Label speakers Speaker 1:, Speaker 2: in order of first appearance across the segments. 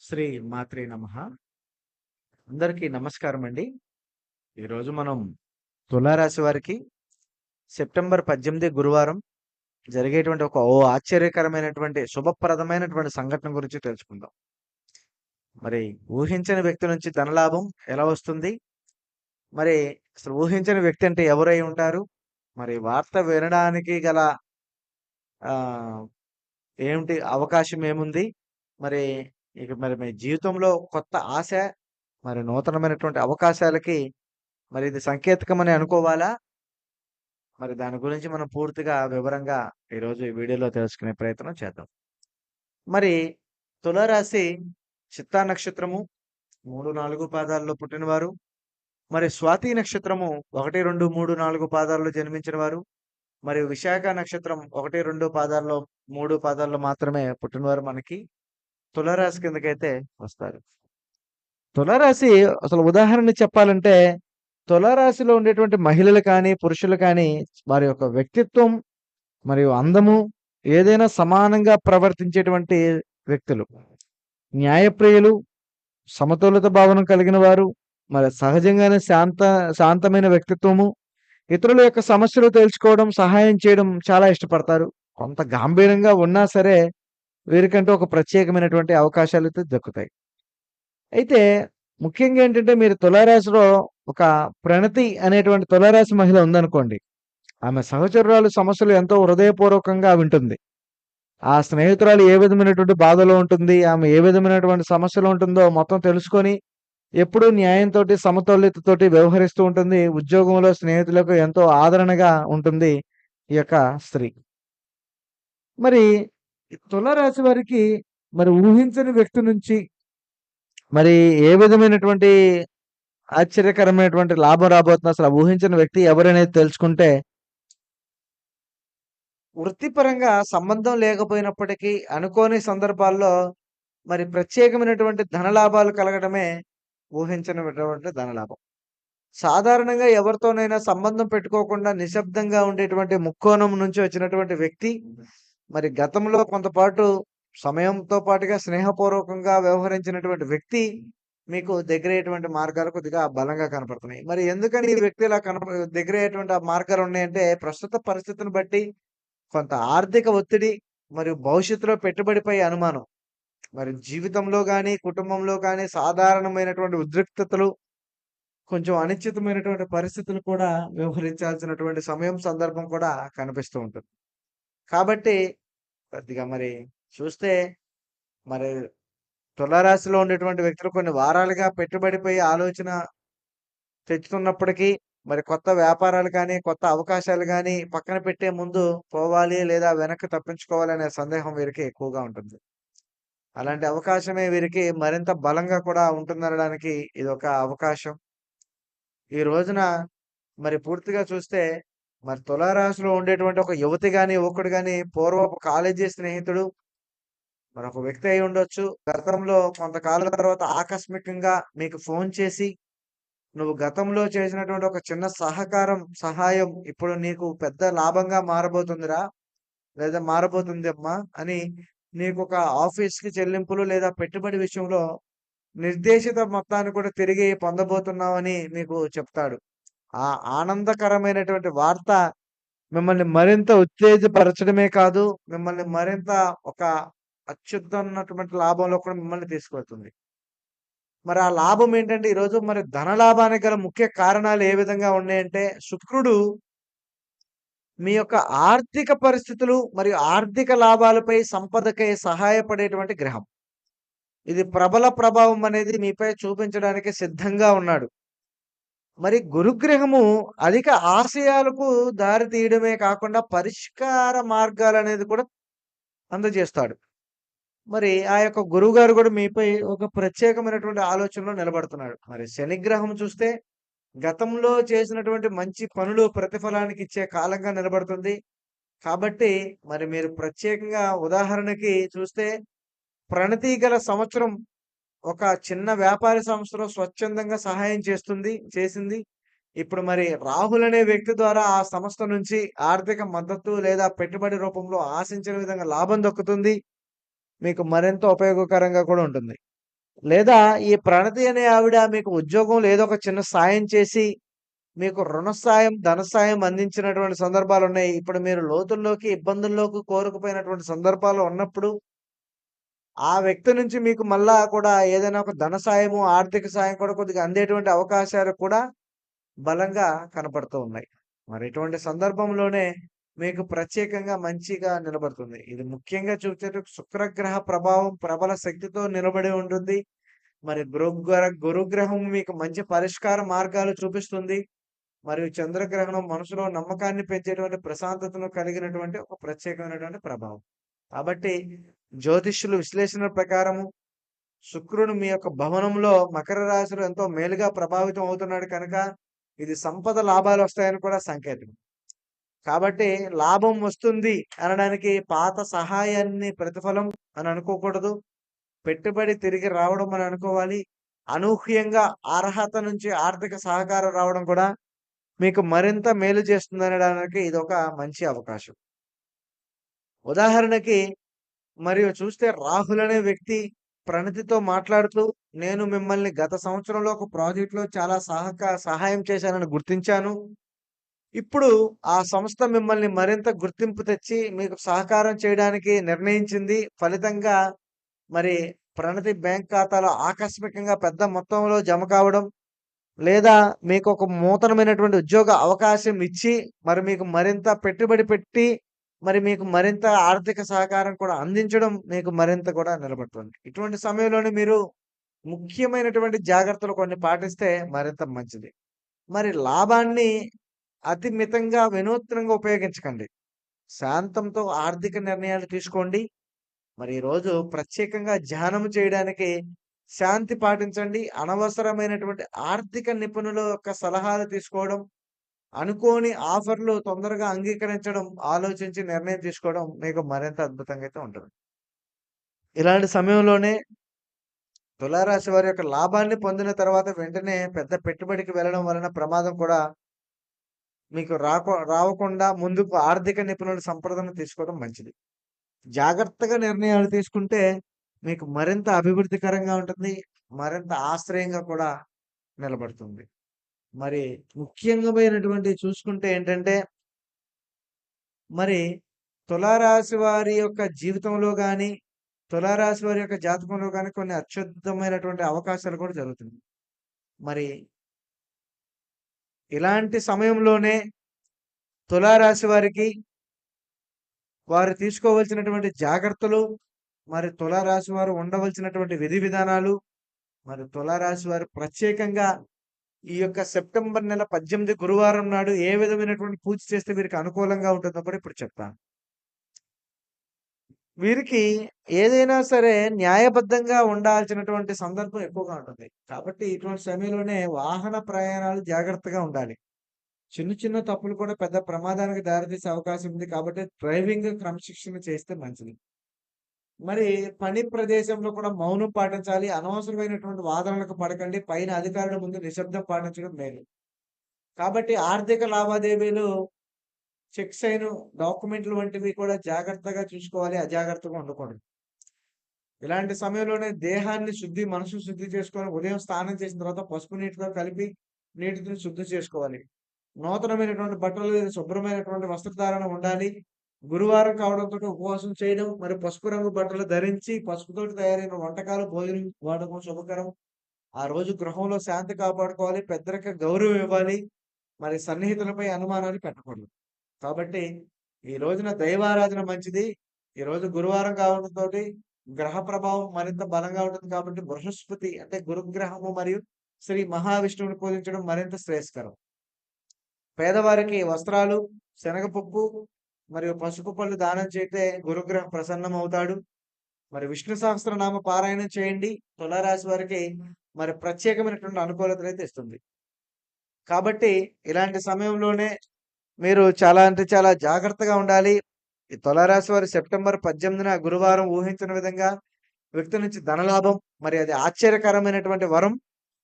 Speaker 1: శ్రీ మాత్రే నమ. అందరికీ నమస్కారం అండి ఈరోజు మనం తులారాశి వారికి సెప్టెంబర్ పద్దెనిమిది గురువారం జరిగేటువంటి ఒక ఓ ఆశ్చర్యకరమైనటువంటి శుభప్రదమైనటువంటి సంఘటన గురించి తెలుసుకుందాం. మరి ఊహించని వ్యక్తి నుంచి ధనలాభం ఎలా వస్తుంది? మరి అసలు ఊహించని వ్యక్తి అంటే ఎవరై ఉంటారు? మరి వార్త వినడానికి గల ఏమిటి అవకాశం ఏముంది? మరి ఇక మరి మీ జీవితంలో కొత్త ఆశ మరి నూతనమైనటువంటి అవకాశాలకి మరి ఇది సంకేతకమని అనుకోవాలా? మరి దాని గురించి మనం పూర్తిగా వివరంగా ఈరోజు ఈ వీడియోలో తెలుసుకునే ప్రయత్నం చేద్దాం. మరి తులారాశి చిత్తా నక్షత్రము మూడు నాలుగు పాదాల్లో పుట్టినవారు. మరి స్వాతి నక్షత్రము ఒకటి రెండు మూడు నాలుగు పాదాల్లో జన్మించిన వారు మరియు విశాఖ నక్షత్రం ఒకటి రెండు పాదాల్లో మూడు పాదాల్లో మాత్రమే పుట్టినవారు మనకి. తులరాశి కిందకైతే వస్తారు. తులరాశి అసలు ఉదాహరణ చెప్పాలంటే తులరాశిలో ఉండేటువంటి మహిళలు కానీ పురుషులు కానీ వారి యొక్క వ్యక్తిత్వం మరియు అందము ఏదైనా సమానంగా ప్రవర్తించేటువంటి వ్యక్తులు. న్యాయప్రియులు సమతులిత భావన కలిగిన వారు మరి సహజంగానే శాంత శాంతమైన వ్యక్తిత్వము ఇతరుల యొక్క సమస్యలు తెలుసుకోవడం సహాయం చేయడం చాలా ఇష్టపడతారు. కొంత గాంభీరంగా ఉన్నా సరే వీరికంటూ ఒక ప్రత్యేకమైనటువంటి అవకాశాలు అయితే దక్కుతాయి. అయితే ముఖ్యంగా ఏంటంటే మీరు తులారాశిలో ఒక ప్రణతి అనేటువంటి తులారాశి మహిళ ఉందనుకోండి ఆమె సహచరురాలు సమస్యలు ఎంతో హృదయపూర్వకంగా వింటుంది. ఆ స్నేహితురాలు ఏ విధమైనటువంటి బాధలో ఉంటుంది ఆమె ఏ విధమైనటువంటి సమస్యలు ఉంటుందో మొత్తం తెలుసుకొని ఎప్పుడూ న్యాయంతో సమతుల్యతతోటి వ్యవహరిస్తూ ఉంటుంది. ఉద్యోగంలో స్నేహితులకు ఎంతో ఆదరణగా ఉంటుంది ఈ యొక్క స్త్రీ. మరి తులారాశి వారికి మరి ఊహించని వ్యక్తి నుంచి మరి ఏ విధమైనటువంటి ఆశ్చర్యకరమైనటువంటి లాభం రాబోతుంది అసలు ఊహించిన వ్యక్తి ఎవరనేది తెలుసుకుంటే వృత్తిపరంగా సంబంధం లేకపోయినప్పటికీ అనుకోని సందర్భాల్లో మరి ప్రత్యేకమైనటువంటి ధనలాభాలు కలగడమే ఊహించినటువంటి ధనలాభం. సాధారణంగా ఎవరితోనైనా సంబంధం పెట్టుకోకుండా నిశ్శబ్దంగా ఉండేటువంటి ముక్కోణం నుంచి వచ్చినటువంటి వ్యక్తి మరి గతంలో కొంతపాటు సమయంతో పాటుగా స్నేహపూర్వకంగా వ్యవహరించినటువంటి వ్యక్తి మీకు దగ్గరయ్యేటువంటి మార్గాలు కొద్దిగా బలంగా కనపడుతున్నాయి. మరి ఎందుకని ఈ వ్యక్తి ఇలా కనప దగ్గరయ్యేటువంటి ఆ మార్గాలు ఉన్నాయంటే ప్రస్తుత పరిస్థితిని బట్టి కొంత ఆర్థిక ఒత్తిడి మరియు భవిష్యత్తులో పెట్టుబడిపై అనుమానం. మరి జీవితంలో కానీ కుటుంబంలో కానీ సాధారణమైనటువంటి ఉద్రిక్తతలు కొంచెం అనిశ్చితమైనటువంటి పరిస్థితులు కూడా వ్యవహరించాల్సినటువంటి సమయం సందర్భం కూడా కనిపిస్తూ ఉంటుంది. కాబట్టి కొద్దిగా మరి చూస్తే మరి తులారాశిలో ఉండేటువంటి వ్యక్తులు కొన్ని వారాలుగా పెట్టుబడిపై ఆలోచన తెచ్చుకున్నప్పటికీ మరి కొత్త వ్యాపారాలు కానీ కొత్త అవకాశాలు కానీ పక్కన పెట్టే ముందు పోవాలి లేదా వెనక్కి తప్పించుకోవాలి అనే సందేహం వీరికి ఎక్కువగా ఉంటుంది. అలాంటి అవకాశమే వీరికి మరింత బలంగా కూడా ఉంటుందనడానికి ఇది ఒక అవకాశం. ఈ రోజున మరి పూర్తిగా చూస్తే మరి తులారాశిలో ఉండేటువంటి ఒక యువతి కానీ ఒకడు కానీ పూర్వపు కాలేజీ స్నేహితుడు మరి ఒక వ్యక్తి అయి ఉండొచ్చు. గతంలో కొంతకాలం తర్వాత ఆకస్మికంగా మీకు ఫోన్ చేసి నువ్వు గతంలో చేసినటువంటి ఒక చిన్న సహకారం సహాయం ఇప్పుడు నీకు పెద్ద లాభంగా మారబోతుందిరా లేదా మారబోతుంది అమ్మా అని నీకు ఒక ఆఫీస్కి చెల్లింపులు లేదా పెట్టుబడి విషయంలో నిర్దేశిత మొత్తాన్ని కూడా తిరిగి పొందబోతున్నావని మీకు చెప్తాడు. ఆ ఆనందకరమైనటువంటి వార్త మిమ్మల్ని మరింత ఉత్తేజపరచడమే కాదు మిమ్మల్ని మరింత ఒక అత్యుత్తమైనటువంటి లాభంలో కూడా మిమ్మల్ని తీసుకువెళ్తుంది. మరి ఆ లాభం ఏంటంటే ఈరోజు మరి ధన లాభానికి గల ముఖ్య కారణాలు ఏ విధంగా ఉన్నాయంటే శుక్రుడు మీ యొక్క ఆర్థిక పరిస్థితులు మరియు ఆర్థిక లాభాలపై సంపదకై సహాయపడేటువంటి గ్రహం. ఇది ప్రబల ప్రభావం అనేది మీపై చూపించడానికి సిద్ధంగా ఉన్నాడు. మరి గురుగ్రహము అధిక ఆశయాలకు దారి తీయడమే కాకుండా పరిష్కార మార్గాలు అనేది కూడా అందజేస్తాడు. మరి ఆ యొక్క గురువు గారు కూడా మీపై ఒక ప్రత్యేకమైనటువంటి ఆలోచనలో నిలబడుతున్నాడు. మరి శనిగ్రహం చూస్తే గతంలో చేసినటువంటి మంచి పనులు ప్రతిఫలానికి ఇచ్చే కాలంగా నిలబడుతుంది. కాబట్టి మరి మీరు ప్రత్యేకంగా ఉదాహరణకి చూస్తే ప్రణతి గల సంవత్సరం ఒక చిన్న వ్యాపార సంస్థలో స్వచ్ఛందంగా సహాయం చేస్తుంది చేసింది. ఇప్పుడు మరి రాహుల్ అనే వ్యక్తి ద్వారా ఆ సంస్థ నుంచి ఆర్థిక మద్దతు లేదా పెట్టుబడి రూపంలో ఆశించిన విధంగా లాభం దక్కుతుంది. మీకు మరింత ఉపయోగకరంగా కూడా ఉంటుంది. లేదా ఈ ప్రణతి అనే ఆవిడ మీకు ఉద్యోగం లేదా ఒక చిన్న సాయం చేసి మీకు రుణ సాయం, ధన సాయం అందించినటువంటి సందర్భాలు ఉన్నాయి. ఇప్పుడు మీరు లోతుల్లోకి, ఇబ్బందుల్లోకి కోరుకుపోయినటువంటి సందర్భాలు ఉన్నప్పుడు ఆ వ్యక్తి నుంచి మీకు మళ్ళా కూడా ఏదైనా ఒక ధన సాయము, ఆర్థిక సాయం కూడా కొద్దిగా అందేటువంటి అవకాశాలు కూడా బలంగా కనపడుతూ ఉన్నాయి. మరి ఇటువంటి సందర్భంలోనే మీకు ప్రత్యేకంగా మంచిగా నిలబడుతుంది. ఇది ముఖ్యంగా చూసేటు శుక్రగ్రహ ప్రభావం ప్రబల శక్తితో నిలబడి ఉంటుంది. మరి గురుగ్రహ గురుగ్రహం మీకు మంచి పరిష్కార మార్గాలు చూపిస్తుంది. మరియు చంద్రగ్రహణం మనసులో నమ్మకాన్ని పెంచేటువంటి ప్రశాంతతను కలిగినటువంటి ఒక ప్రత్యేకమైనటువంటి ప్రభావం. కాబట్టి జ్యోతిష్యులు విశ్లేషణ ప్రకారము శుక్రుడు మీ యొక్క భవనంలో మకర రాశిలో ఎంతో మేలుగా ప్రభావితం అవుతున్నాడు కనుక ఇది సంపద లాభాలు వస్తాయని కూడా సంకేతం. కాబట్టి లాభం వస్తుంది అనడానికి పాత సహాయాన్ని ప్రతిఫలం అని అనుకోకూడదు. పెట్టుబడి తిరిగి రావడం అని అనుకోవాలి. అనూహ్యంగా అర్హత నుంచి ఆర్థిక సహకారం రావడం కూడా మీకు మరింత మేలు చేస్తుందనడానికి ఒక మంచి అవకాశం. ఉదాహరణకి మరియు చూస్తే రాహుల్ అనే వ్యక్తి ప్రణతితో మాట్లాడుతూ నేను మిమ్మల్ని గత సంవత్సరంలో ఒక ప్రాజెక్ట్‌లో చాలా సహక సహాయం చేశానని గుర్తించాను. ఇప్పుడు ఆ సంస్థ మిమ్మల్ని మరింత గుర్తింపు తెచ్చి మీకు సహకారం చేయడానికి నిర్ణయించింది. ఫలితంగా మరి ప్రణతి బ్యాంక్ ఖాతాలో ఆకస్మికంగా పెద్ద మొత్తంలో జమ కావడం, లేదా మీకు ఒక నూతనమైనటువంటి ఉద్యోగ అవకాశం ఇచ్చి, మరి మీకు మరింత పెట్టుబడి పెట్టి, మరి మీకు మరింత ఆర్థిక సహకారం కూడా అందించడం మీకు మరింత కూడా నిలబడుతుంది. ఇటువంటి సమయంలోనే మీరు ముఖ్యమైనటువంటి జాగ్రత్తలు కొన్ని పాటిస్తే మరింత మంచిది. మరి లాభాన్ని అతి మితంగా, వినూత్నంగా ఉపయోగించకండి. శాంతంతో ఆర్థిక నిర్ణయాలు తీసుకోండి. మరి ఈరోజు ప్రత్యేకంగా ధ్యానం చేయడానికి శాంతి పాటించండి. అనవసరమైనటువంటి ఆర్థిక నిపుణుల యొక్క సలహాలు తీసుకోవడం, అనుకోని ఆఫర్‌లు తొందరగా అంగీకరించడం, ఆలోచించి నిర్ణయం తీసుకోవడం మీకు మరింత అద్భుతంగా అయితే ఉంటుంది. ఇలాంటి సమయంలోనే తులారాశి వారి యొక్క లాభాన్ని పొందిన తర్వాత వెంటనే పెద్ద పెట్టుబడికి వెళ్ళడం వలన ప్రమాదం కూడా మీకు రాకు రావకుండా ముందుకు ఆర్థిక నిపుణుల సంప్రదన తీసుకోవడం మంచిది. జాగ్రత్తగా నిర్ణయాలు తీసుకుంటే మీకు మరింత అభివృద్ధికరంగా ఉంటుంది. మరింత ఆశ్రయంగా కూడా నిలబడుతుంది. మరి ముఖ్యంగా చూసుకుంటే ఏంటంటే మరి తులారాశి వారి యొక్క జీవితంలో కానీ తులారాశి వారి యొక్క జాతకంలో కానీ కొన్ని అత్యుద్ధమైనటువంటి అవకాశాలు కూడా జరుగుతుంది మరి ఇలాంటి సమయంలోనే తులారాశి వారికి వారు తీసుకోవాల్సినటువంటి జాగ్రత్తలు, మరి తులారాశి వారు ఉండవలసినటువంటి విధి విధానాలు, మరి తులారాశి వారు ప్రత్యేకంగా ఈ యొక్క సెప్టెంబర్ నెల 18 గురువారం నాడు ఏ విధమైనటువంటి పూజ చేస్తే వీరికి అనుకూలంగా ఉంటుందో కూడా ఇప్పుడు చెప్తాను. వీరికి ఏదైనా సరే న్యాయబద్ధంగా ఉండాల్సినటువంటి సందర్భం ఎక్కువగా ఉంటుంది. కాబట్టి ఇటువంటి సమయంలోనే వాహన ప్రయాణాలు జాగ్రత్తగా ఉండాలి. చిన్న చిన్న తప్పులు కూడా పెద్ద ప్రమాదానికి దారితీసే అవకాశం ఉంది. కాబట్టి డ్రైవింగ్ క్రమశిక్షణ చేస్తే మంచిది. మరి పని ప్రదేశంలో కూడా మౌనం పాటించాలి. అనవసరమైనటువంటి వాదనలకు పడకండి. పైన అధికారుల ముందు నిశ్శబ్దం పాటించడం మేలు. కాబట్టి ఆర్థిక లావాదేవీలు చెక్ సైను, డాక్యుమెంట్లు వంటివి కూడా జాగ్రత్తగా చూసుకోవాలి. అజాగ్రత్తగా ఉండకూడదు. ఇలాంటి సమయంలోనే దేహాన్ని శుద్ధి, మనసు శుద్ధి చేసుకొని ఉదయం స్నానం చేసిన తర్వాత పసుపు నీటితో కలిపి నీటిని శుద్ధి చేసుకోవాలి. నూతనమైనటువంటి బట్టలు శుభ్రమైనటువంటి వస్త్రధారణ ఉండాలి. గురువారం కావడంతో ఉపవాసం చేయడం, మరి పసుపు రంగు బట్టలు ధరించి పసుపుతోటి తయారైన వంటకాలు, భోజనం వాడకం శుభకరం. ఆ రోజు గృహంలో శాంతి కాపాడుకోవాలి. పెద్దలకి గౌరవం ఇవ్వాలి. మరి సన్నిహితులపై అనుమానాలు పెట్టకూడదు. కాబట్టి ఈ రోజున దైవారాధన మంచిది. ఈ రోజు గురువారం కావడంతో గ్రహ ప్రభావం మరింత బలంగా ఉంటుంది కాబట్టి బృహస్పతి అంటే గురుగ్రహము మరియు శ్రీ మహావిష్ణువుని పూజించడం మరింత శ్రేయస్కరం. పేదవారికి వస్త్రాలు, శనగపప్పు మరియు పసుపు పళ్ళు దానం చేస్తే గురుగ్రహం ప్రసన్నం అవుతాడు మరి విష్ణు సహస్రనామ పారాయణం చేయండి. తులారాశి వారికి మరి ప్రత్యేకమైనటువంటి అనుకూలతనైతే ఇస్తుంది. కాబట్టి ఇలాంటి సమయంలోనే మీరు చాలా అంటే చాలా జాగ్రత్తగా ఉండాలి. ఈ తులారాశి వారు సెప్టెంబర్ 18న గురువారం ఊహించిన విధంగా వ్యక్తి నుంచి ధనలాభం మరి అది ఆశ్చర్యకరమైనటువంటి వరం.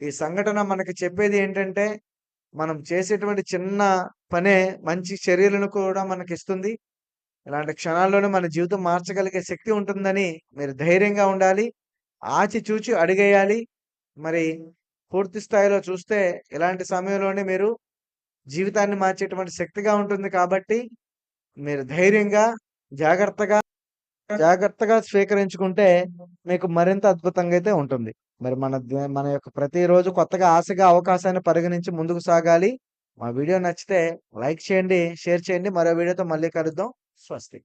Speaker 1: ఈ సంఘటన మనకి చెప్పేది ఏంటంటే, మనం చేసేటువంటి చిన్న పనే మంచి చర్యలను కూడా మనకి ఇస్తుంది ఇలాంటి క్షణాల్లోనే మన జీవితం మార్చగలిగే శక్తి ఉంటుందని మీరు ధైర్యంగా ఉండాలి. ఆచితూచి అడిగేయాలి మరి పూర్తి స్థాయిలో చూస్తే ఇలాంటి సమయంలోనే మీరు జీవితాన్ని మార్చేటువంటి శక్తిగా ఉంటుంది కాబట్టి మీరు ధైర్యంగా, జాగ్రత్తగా, జాగ్రత్తగా స్వీకరించుకుంటే మీకు మరింత అద్భుతంగా అయితే ఉంటుంది. మరి మన మన యొక్క ప్రతిరోజు కొత్తగా ఆశగా అవకాశాన్ని పరిగణించి ముందుకు సాగాలి. మా వీడియో నచ్చితే లైక్ చేయండి, షేర్ చేయండి. మరో వీడియోతో మళ్ళీ కలుద్దాం. స్వస్తి.